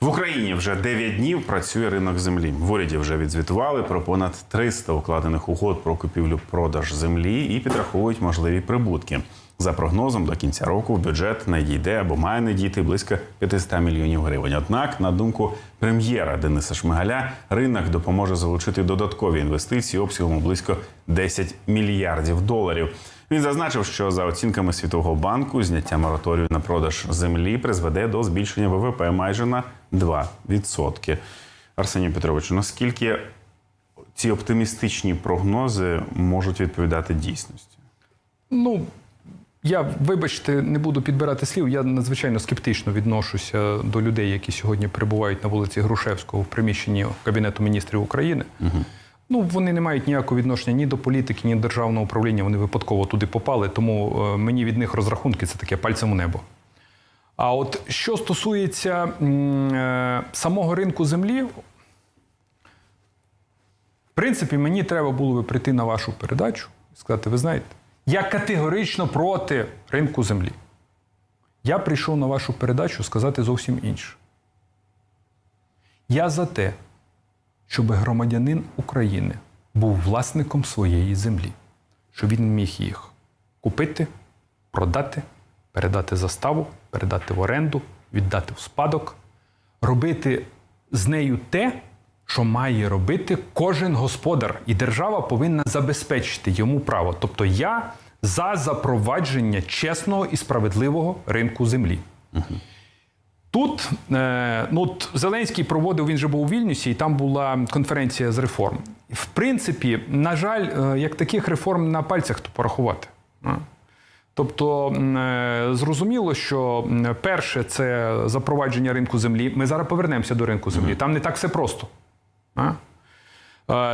В Україні вже 9 днів працює ринок землі. В уряді вже відзвітували про понад 300 укладених угод про купівлю-продаж землі і підраховують можливі прибутки. За прогнозом, до кінця року в бюджет надійде або має надійти близько 500 мільйонів гривень. Однак, на думку прем'єра Дениса Шмигаля, ринок допоможе залучити додаткові інвестиції обсягом близько 10 мільярдів доларів. Він зазначив, що за оцінками Світового банку зняття мораторію на продаж землі призведе до збільшення ВВП майже на 2%. Арсеній Петровичу, наскільки ці оптимістичні прогнози можуть відповідати дійсності? Ну, я, вибачте, не буду підбирати слів. Я надзвичайно скептично відношуся до людей, які сьогодні перебувають на вулиці Грушевського в приміщенні Кабінету міністрів України. Угу. Ну, вони не мають ніякого відношення ні до політики, ні до державного управління. Вони випадково туди попали, тому е, мені від них розрахунки це таке пальцем у небо. А от що стосується е, самого ринку землі, в принципі, мені треба було би прийти на вашу передачу і сказати: ви знаєте, я категорично проти ринку землі. Я прийшов на вашу передачу сказати зовсім інше. Я за те, щоб громадянин України був власником своєї землі, щоб він міг їх купити, продати, передати заставу, передати в оренду, віддати в спадок, робити з нею те, що має робити кожен господар, і держава повинна забезпечити йому право. Тобто я за запровадження чесного і справедливого ринку землі. Тут е, ну, от Зеленський проводив, він же був у Вільнюсі, і там була конференція з реформ. В принципі, на жаль, е, як таких реформ на пальцях то порахувати. Тобто е, зрозуміло, що перше це запровадження ринку землі. Ми зараз повернемося до ринку землі. Там не так все просто.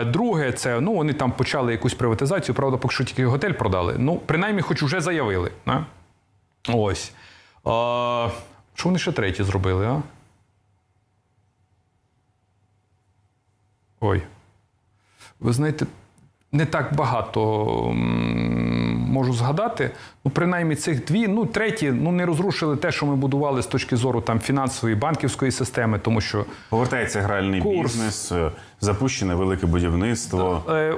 Друге, це ну вони там почали якусь приватизацію, правда, поки що тільки готель продали. Ну, принаймні, хоч уже заявили. Ось. Що вони ще третє зробили, а? Ой. Ви знаєте, не так багато можу згадати. Ну, принаймні, цих дві. Ну, треті, ну не розрушили те, що ми будували з точки зору там фінансової банківської системи, тому що Повертається гральний Курс. бізнес, е, запущене велике будівництво. Е,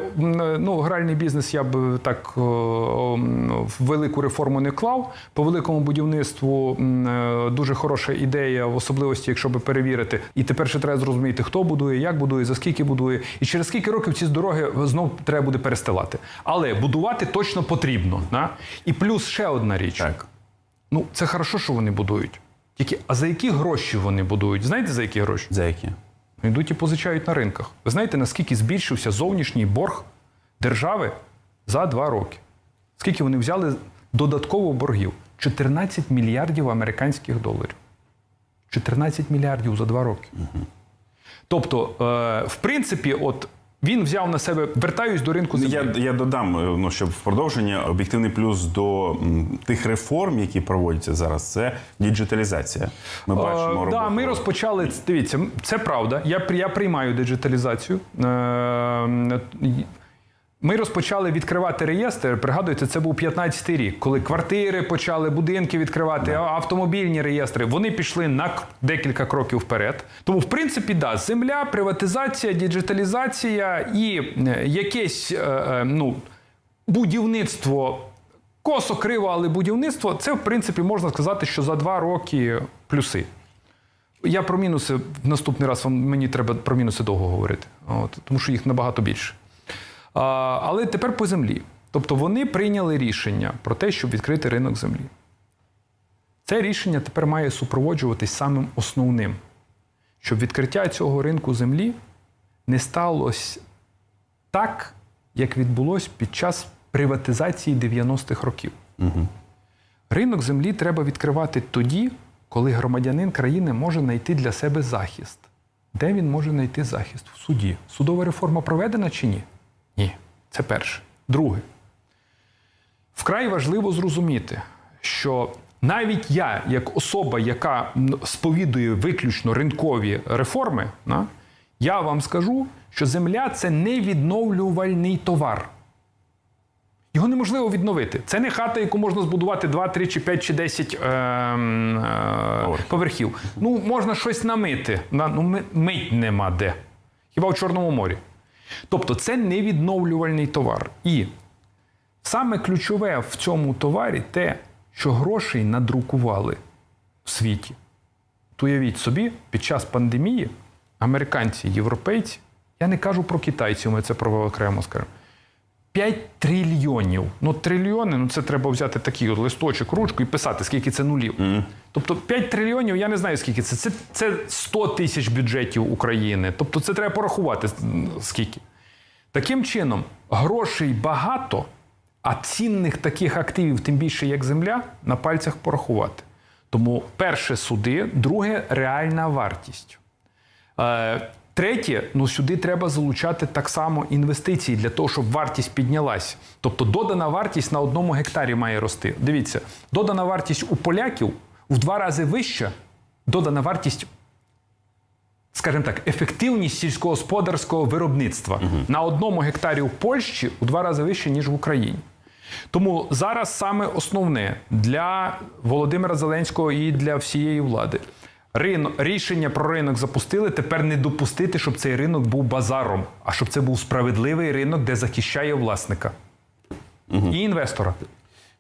Ну, гральний бізнес я б так е, в велику реформу не клав. По великому будівництву е, дуже хороша ідея, в особливості, якщо би перевірити. І тепер ще треба зрозуміти, хто будує, як будує, за скільки будує. І через скільки років ці дороги знов треба буде перестилати. Але будувати точно потрібно. Да? І плюс ще одна річ. Так. Ну, це хорошо, що вони будують. Тільки, а за які гроші вони будують? Знаєте, за які гроші? За які? Йдуть і позичають на ринках. Ви знаєте, наскільки збільшився зовнішній борг держави за два роки? Скільки вони взяли додатково боргів? 14 мільярдів американських доларів. 14 мільярдів за два роки. Тобто, е, в принципі, от він взяв на себе, вертаюсь до ринку землі. Я, я додам, е, ну щоб в продовження об'єктивний плюс до м, тих реформ, які проводяться зараз, це діджиталізація. Ми бачимо Е, роботу. Да, ми розпочали. Дивіться, це правда. Я, я приймаю диджиталізацію. Е, Ми розпочали відкривати реєстр. Пригадуєте, це був 15-й рік, коли квартири почали, будинки відкривати, автомобільні реєстри. Вони пішли на декілька кроків вперед. Тому, в принципі, да, земля, приватизація, діджиталізація і е, якесь е, е, ну, будівництво косо криво, але будівництво це, в принципі, можна сказати, що за два роки плюси. Я про мінуси в наступний раз вам мені треба про мінуси довго говорити, от, тому що їх набагато більше. Але тепер по землі. Тобто вони прийняли рішення про те, щоб відкрити ринок землі. Це рішення тепер має супроводжуватись самим основним, щоб відкриття цього ринку землі не сталося так, як відбулось під час приватизації 90-х років. Ринок землі треба відкривати тоді, коли громадянин країни може знайти для себе захист. Де він може знайти захист? В суді. Судова реформа проведена чи ні? Ні. Це перше. Друге. Вкрай важливо зрозуміти, що навіть я, як особа, яка сповідує виключно ринкові реформи, я вам скажу, що земля це не відновлювальний товар. Його неможливо відновити. Це не хата, яку можна збудувати 2, 3, чи 5, чи 10 е, е, Поверхів. Ну, можна щось намити. На- Ну, мить нема де. Хіба в Чорному морі. Тобто це невідновлювальний товар. І саме ключове в цьому товарі те, що грошей надрукували в світі. Уявіть собі, під час пандемії американці, європейці, я не кажу про китайців, ми це про окремо скажемо. 5 трильйонів. Ну, трильйони, ну це треба взяти такий от листочок, ручку і писати, скільки це нулів. Тобто 5 трильйонів, я не знаю, скільки це. Це, це 100 тисяч бюджетів України. Тобто це треба порахувати скільки. Таким чином, грошей багато, а цінних таких активів, тим більше як земля, на пальцях порахувати. Тому перше суди, друге реальна вартість. Е, Третє, ну сюди треба залучати так само інвестиції для того, щоб вартість піднялась. Тобто додана вартість на одному гектарі має рости. Дивіться, додана вартість у поляків в два рази вища, додана вартість, скажімо так, ефективність сільськогосподарського виробництва на одному гектарі у Польщі у два рази вища, ніж в Україні. Тому зараз саме основне для Володимира Зеленського і для всієї влади. Ринок, рішення про ринок запустили. Тепер не допустити, щоб цей ринок був базаром, а щоб це був справедливий ринок, де захищає власника і інвестора.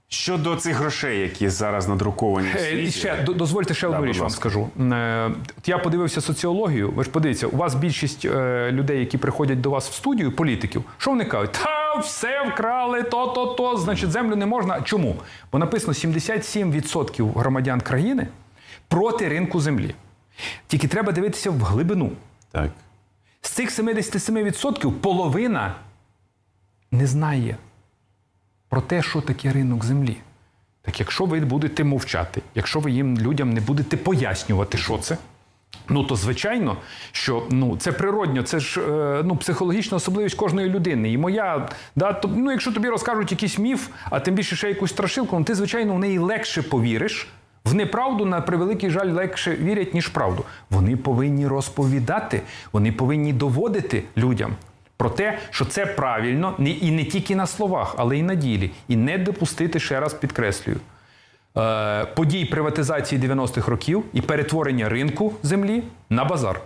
Щодо цих грошей, які зараз надруковані в Е, світі, ще дозвольте ще одну будь річ вам скажу. Е, Я подивився соціологію. Ви ж подивіться, у вас більшість е, людей, які приходять до вас в студію, політиків, що вони кажуть? Та все вкрали, то, то, то, значить, землю не можна. Чому? Бо написано 77% громадян країни проти ринку землі. Тільки треба дивитися в глибину. так. З цих 77% половина не знає про те, що таке ринок землі. Так якщо ви будете мовчати, якщо ви їм людям не будете пояснювати, що це. Ну то звичайно, що ну це природньо, це ж е, ну психологічна особливість кожної людини. І моя, да, то, ну якщо тобі розкажуть якийсь міф, а тим більше ще якусь страшилку, ну ти звичайно в неї легше повіриш. В неправду, на превеликий жаль, легше вірять, ніж правду. Вони повинні розповідати, вони повинні доводити людям про те, що це правильно, і не тільки на словах, але й на ділі. І не допустити, ще раз підкреслюю, е, подій приватизації 90-х років і перетворення ринку землі на базар.